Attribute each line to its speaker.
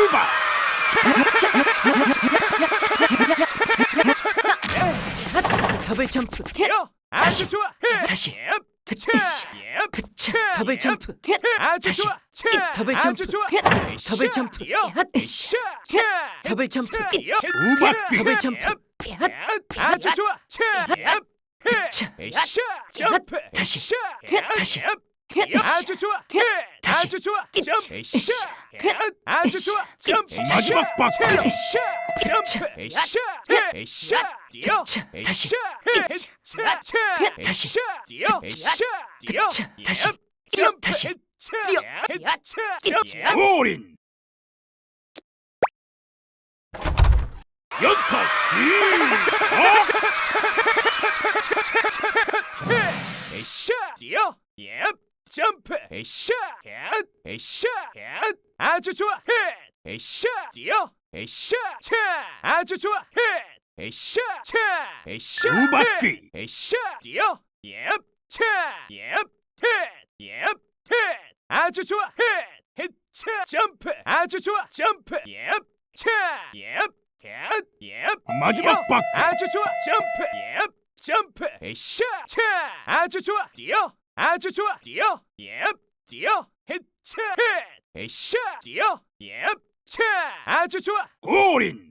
Speaker 1: 출발
Speaker 2: 더블 점프
Speaker 3: 요 아주 좋아
Speaker 2: 다시.
Speaker 3: 예. 예.
Speaker 2: 그치 더블 점프
Speaker 3: 아주
Speaker 2: 다시.
Speaker 3: 좋아
Speaker 2: 더블
Speaker 3: 아주
Speaker 2: 점프
Speaker 3: 좋아
Speaker 2: 더블 점프
Speaker 3: 요.
Speaker 2: 으쌰. 더블 점프
Speaker 1: 두 바퀴.
Speaker 2: 더블 점프
Speaker 3: 아주 좋아
Speaker 2: 차.
Speaker 3: 점프
Speaker 2: 다시. 다시.
Speaker 3: 아주 좋아
Speaker 2: 다시.
Speaker 3: 아주 좋아. 점프 아주 좋아 점프
Speaker 1: 마지막 바퀴.
Speaker 3: 점프
Speaker 2: 으쌰. 다시. 다시. 다시. 다시.
Speaker 1: 골인 연타 시작
Speaker 3: 뛰어 예 점프! 에샤 에샤 아주 좋아! 에샤 뛰어! 에샤 아주 좋아! 에샤 에샤
Speaker 1: 두 바퀴.
Speaker 3: 에샤 뛰어! 예예 아주 좋아! 헤차! 점프! 아주 좋아! 점프! 예예
Speaker 1: 마지막 바퀴.
Speaker 3: 아주 좋아! 점프! 예 점프! 에샤 아주 좋아! 뛰어 아주 좋아. 뛰어. 예 뛰어. 헤차. 에샤. 뛰어. 예 아주 좋아.
Speaker 1: 골인